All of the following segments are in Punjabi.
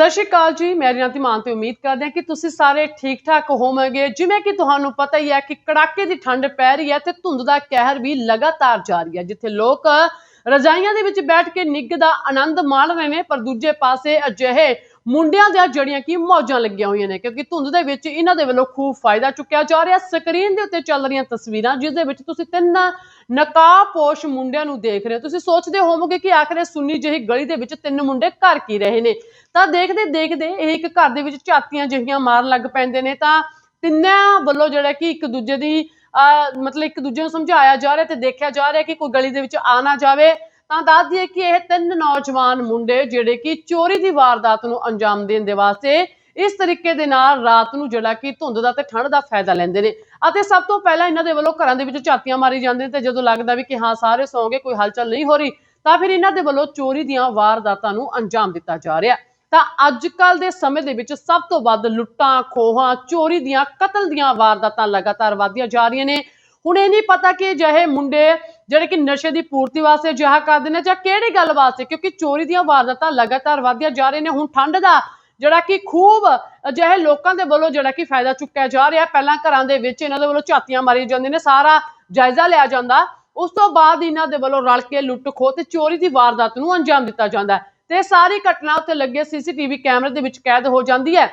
ਸਤਿ ਸ਼੍ਰੀ ਅਕਾਲ ਜੀ, ਮੈਂ ਰਿਆਂਤੀ ਮਾਨ ਤੇ ਉਮੀਦ ਕਰਦੇ ਹਾਂ ਕਿ ਤੁਸੀਂ ਸਾਰੇ ਠੀਕ ਠਾਕ ਹੋਵੋਗੇ। ਜਿਵੇਂ ਕਿ ਤੁਹਾਨੂੰ ਪਤਾ ਹੀ ਹੈ ਕਿ ਕੜਾਕੇ ਦੀ ਠੰਡ ਪੈ ਰਹੀ ਹੈ ਤੇ ਧੁੰਦ ਦਾ ਕਹਿਰ ਵੀ ਲਗਾਤਾਰ ਜਾਰੀ ਹੈ, ਜਿੱਥੇ ਲੋਕ ਰਜ਼ਾਈਆਂ ਦੇ ਵਿੱਚ ਬੈਠ ਕੇ ਨਿੱਘ ਦਾ ਆਨੰਦ ਮਾਣ ਰਹੇ ਨੇ ਪਰ ਦੂਜੇ ਪਾਸੇ ਅਜਿਹੇ ਮੁੰਡਿਆਂ ਦੀਆਂ ਜੜੀਆਂ ਕੀ ਮੌਜਾਂ ਲੱਗੀਆਂ ਹੋਈਆਂ ਨੇ, ਕਿਉਂਕਿ ਧੁੰਦ ਦੇ ਵਿੱਚ ਇਹਨਾਂ ਦੇ ਵੱਲੋਂ ਖੂਬ ਫਾਇਦਾ ਚੁੱਕਿਆ ਜਾ ਰਿਹਾ। ਸਕਰੀਨ ਦੇ ਉੱਤੇ ਚੱਲ ਰਹੀਆਂ ਤਸਵੀਰਾਂ, ਜਿਸ ਦੇ ਵਿੱਚ ਤੁਸੀਂ ਤਿੰਨ ਨਕਾਬਪੋਸ਼ ਮੁੰਡਿਆਂ ਨੂੰ ਦੇਖ ਰਹੇ ਹੋ। ਤੁਸੀਂ ਸੋਚਦੇ ਹੋਵੋਗੇ ਕਿ ਆਖਰ ਇਹ ਸੁੰਨੀ ਜਿਹੀ ਗਲੀ ਦੇ ਵਿੱਚ ਤਿੰਨ ਮੁੰਡੇ ਕਰ ਕੀ ਰਹੇ ਨੇ। ਤਾਂ ਦੇਖਦੇ ਦੇਖਦੇ ਇਹ ਇੱਕ ਘਰ ਦੇ ਵਿੱਚ ਝਾਤੀਆਂ ਜਿਹੀਆਂ ਮਾਰਨ ਲੱਗ ਪੈਂਦੇ ਨੇ। ਤਾਂ ਤਿੰਨਾਂ ਵੱਲੋਂ ਜਿਹੜਾ ਕਿ ਇੱਕ ਦੂਜੇ ਦੀ ਮਤਲਬ ਇੱਕ ਦੂਜੇ ਨੂੰ ਸਮਝਾਇਆ ਜਾ ਰਿਹਾ ਤੇ ਦੇਖਿਆ ਜਾ ਰਿਹਾ ਕਿ ਕੋਈ ਗਲੀ ਦੇ ਵਿੱਚ ਆ ਨਾ ਜਾਵੇ। ਤਾਂ ਦੱਸ ਦਈਏ ਕਿ ਇਹ ਤਿੰਨ ਨੌਜਵਾਨ ਮੁੰਡੇ ਜਿਹੜੇ ਕਿ ਚੋਰੀ ਦੀ ਵਾਰਦਾਤ ਨੂੰ ਅੰਜਾਮ ਦੇਣ ਦੇ ਵਾਸਤੇ ਇਸ ਤਰੀਕੇ ਦੇ ਨਾਲ ਰਾਤ ਨੂੰ ਜਿਹੜਾ ਕਿ ਧੁੰਦ ਦਾ ਤੇ ਠੰਡ ਦਾ ਫਾਇਦਾ ਲੈਂਦੇ ਨੇ। ਅਤੇ ਸਭ ਤੋਂ ਪਹਿਲਾਂ ਇਹਨਾਂ ਦੇ ਵੱਲੋਂ ਘਰਾਂ ਦੇ ਵਿੱਚ ਝਾਤੀਆਂ ਮਾਰੀ ਜਾਂਦੇ ਨੇ ਤੇ ਜਦੋਂ ਲੱਗਦਾ ਵੀ ਕਿ ਹਾਂ, ਸਾਰੇ ਸੌਂਗੇ ਕੋਈ ਹਲਚਲ ਨਹੀਂ ਹੋ ਰਹੀ, ਤਾਂ ਫਿਰ ਇਹਨਾਂ ਦੇ ਵੱਲੋਂ ਚੋਰੀ ਦੀਆਂ ਵਾਰਦਾਤਾਂ ਨੂੰ ਅੰਜਾਮ ਦਿੱਤਾ ਜਾ ਰਿਹਾ। ਤਾਂ ਅੱਜ ਕੱਲ ਦੇ ਸਮੇਂ ਦੇ ਵਿੱਚ ਸਭ ਤੋਂ ਵੱਧ ਲੁੱਟਾਂ, ਖੋਹਾਂ, ਚੋਰੀ ਦੀਆਂ, ਕਤਲ ਦੀਆਂ ਵਾਰਦਾਤਾਂ ਲਗਾਤਾਰ ਵਧਦੀਆਂ ਜਾ ਰਹੀਆਂ ਨੇ। ਹੁਣ ਇਹ ਨਹੀਂ ਪਤਾ ਕਿ ਜਿਹੇ ਮੁੰਡੇ ਜਿਹੜੇ ਕਿ ਨਸ਼ੇ ਦੀ ਪੂਰਤੀ ਵਾਸਤੇ ਜਿਹਾ ਕਰਦੇ ਨੇ ਜਾਂ ਕਿਹੜੀ ਗੱਲ ਵਾਸਤੇ, ਕਿਉਂਕਿ ਚੋਰੀ ਦੀਆਂ ਵਾਰਦਾਤਾਂ ਲਗਾਤਾਰ ਵਧਦੀਆਂ ਜਾ ਰਹੀਆਂ ਨੇ। ਹੁਣ ਠੰਡ ਦਾ ਜਿਹੜਾ ਕਿ ਖੂਬ ਅਜਿਹੇ ਲੋਕਾਂ ਦੇ ਵੱਲੋਂ ਜਿਹੜਾ ਕਿ ਫਾਇਦਾ ਚੁੱਕਿਆ ਜਾ ਰਿਹਾ। ਪਹਿਲਾਂ ਘਰਾਂ ਦੇ ਵਿੱਚ ਇਹਨਾਂ ਦੇ ਵੱਲੋਂ ਝਾਤੀਆਂ ਮਾਰੀਆਂ ਜਾਂਦੀਆਂ ਨੇ, ਸਾਰਾ ਜਾਇਜ਼ਾ ਲਿਆ ਜਾਂਦਾ। ਉਸ ਤੋਂ ਬਾਅਦ ਇਹਨਾਂ ਦੇ ਵੱਲੋਂ ਰਲ ਕੇ ਲੁੱਟ ਖੋਹ ਤੇ ਚੋਰੀ ਦੀ ਵਾਰਦਾਤ ਨੂੰ ਅੰਜਾਮ ਦਿੱਤਾ ਜਾਂਦਾ ਹੈ। ਤੇ ਸਾਰੀ ਘਟਨਾ ਉੱਥੇ ਲੱਗੇ ਸੀਸੀਟੀਵੀ ਕੈਮਰੇ ਦੇ ਵਿੱਚ ਕੈਦ ਹੋ ਜਾਂਦੀ ਹੈ।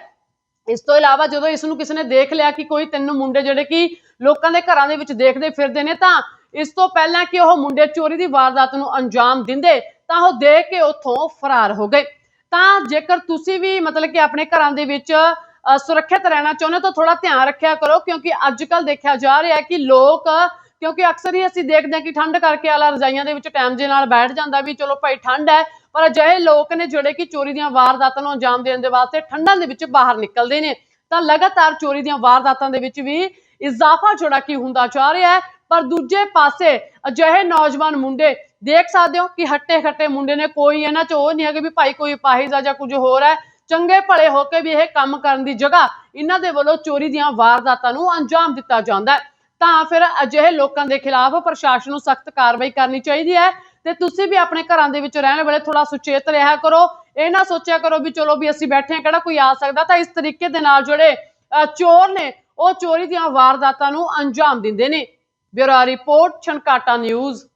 ਇਸ ਤੋਂ ਇਲਾਵਾ ਜਦੋਂ ਇਸ ਨੂੰ ਕਿਸੇ ਨੇ ਦੇਖ ਲਿਆ ਕਿ ਕੋਈ ਤਿੰਨ ਮੁੰਡੇ ਜਿਹੜੇ ਕਿ ਲੋਕਾਂ ਦੇ ਘਰਾਂ ਦੇ ਵਿੱਚ ਦੇਖਦੇ ਫਿਰਦੇ ਨੇ ਤਾਂ ਇਸ ਤੋਂ ਪਹਿਲਾਂ ਕਿ ਉਹ ਮੁੰਡੇ ਚੋਰੀ ਦੀ ਵਾਰਦਾਤ ਨੂੰ ਅੰਜਾਮ ਦਿੰਦੇ ਤਾਂ ਉਹ ਦੇਖ ਕੇ ਉੱਥੋਂ ਫਰਾਰ ਹੋ ਗਏ। ਤਾਂ ਜੇਕਰ ਤੁਸੀਂ ਵੀ ਮਤਲਬ ਕਿ ਆਪਣੇ ਘਰਾਂ ਦੇ ਵਿੱਚ ਅ, ਸੁਰੱਖਿਅਤ ਰਹਿਣਾ ਚਾਹੁੰਦੇ ਹੋ ਤਾਂ ਥੋੜਾ ਧਿਆਨ ਰੱਖਿਆ ਕਰੋ ਕਿਉਂਕਿ ਅੱਜ ਕੱਲ ਦੇਖਿਆ ਜਾ ਰਿਹਾ ਹੈ ਕਿ ਲੋਕ ਕਿਉਂਕਿ ਅਕਸਰ ਹੀ ਅਸੀਂ ਦੇਖਦੇ ਹਾਂ ਕਿ ਠੰਡ ਕਰਕੇ ਆਲਾ ਰਜਾਈਆਂ ਦੇ ਵਿੱਚ ਟਾਈਮ ਦੇ ਨਾਲ ਬੈਠ ਜਾਂਦਾ ਵੀ ਚਲੋ ਭਾਈ ਠੰਡ ਹੈ ਪਰ ਅਜਿਹੇ ਲੋਕ ਨੇ ਜਿਹੜੇ ਕਿ ਚੋਰੀ ਦੀਆਂ ਵਾਰਦਾਤਾਂ ਨੂੰ ਅੰਜਾਮ ਦੇਣ ਦੇ ਵਾਸਤੇ ਠੰਡਾਂ ਦੇ ਵਿੱਚ ਬਾਹਰ ਨਿਕਲਦੇ ਨੇ, ਤਾਂ ਲਗਾਤਾਰ ਚੋਰੀ ਦੀਆਂ ਵਾਰਦਾਤਾਂ ਦੇ ਵਿੱਚ ਵੀ ਇਜ਼ਾਫਾ ਜਿਹੜਾ ਕਿ ਹੁੰਦਾ ਜਾ ਰਿਹਾ ਹੈ। ਪਰ ਦੂਜੇ ਪਾਸੇ ਅਜਿਹੇ ਨੌਜਵਾਨ ਮੁੰਡੇ ਦੇਖ ਸਕਦੇ ਹੋ ਕਿ ਹੱਟੇ ਖੱਟੇ ਮੁੰਡੇ ਨੇ, ਕੋਈ ਇਹਨਾਂ ਚ ਉਹ ਨਹੀਂ ਹੈਗੇ ਵੀ ਭਾਈ ਕੋਈ ਪਾਹਿਜ਼ ਆ ਜਾਂ ਕੁਝ ਹੋਰ ਹੈ। ਚੰਗੇ ਭਲੇ ਹੋ ਕੇ ਵੀ ਇਹ ਕੰਮ ਕਰਨ ਦੀ ਜਗ੍ਹਾ ਇਹਨਾਂ ਦੇ ਵੱਲੋਂ ਚੋਰੀ ਦੀਆਂ ਵਾਰਦਾਤਾਂ ਨੂੰ ਅੰਜਾਮ ਦਿੱਤਾ ਜਾਂਦਾ ਹੈ। ਤਾਂ ਫਿਰ ਅਜਿਹੇ ਲੋਕਾਂ ਦੇ ਖਿਲਾਫ ਪ੍ਰਸ਼ਾਸਨ ਨੂੰ ਸਖਤ ਕਾਰਵਾਈ ਕਰਨੀ ਚਾਹੀਦੀ ਹੈ। ਤੇ ਤੁਸੀਂ ਵੀ ਆਪਣੇ ਘਰਾਂ ਦੇ ਵਿੱਚ ਰਹਿਣ ਵੇਲੇ ਥੋੜਾ ਸੁਚੇਤ ਰਿਹਾ ਕਰੋ। ਇਹ ਨਾ ਸੋਚਿਆ ਕਰੋ ਵੀ ਚਲੋ ਵੀ ਅਸੀਂ ਬੈਠੇ ਹਾਂ ਕਿਹੜਾ ਕੋਈ ਆ ਸਕਦਾ। ਤਾਂ ਇਸ ਤਰੀਕੇ ਦੇ ਨਾਲ ਜਿਹੜੇ ਅ, ਚੋਰ ਨੇ ਉਹ ਚੋਰੀ ਦੀਆਂ ਵਾਰਦਾਤਾਂ ਨੂੰ ਅੰਜਾਮ ਦਿੰਦੇ ਨੇ। Bureau report Chhankata news.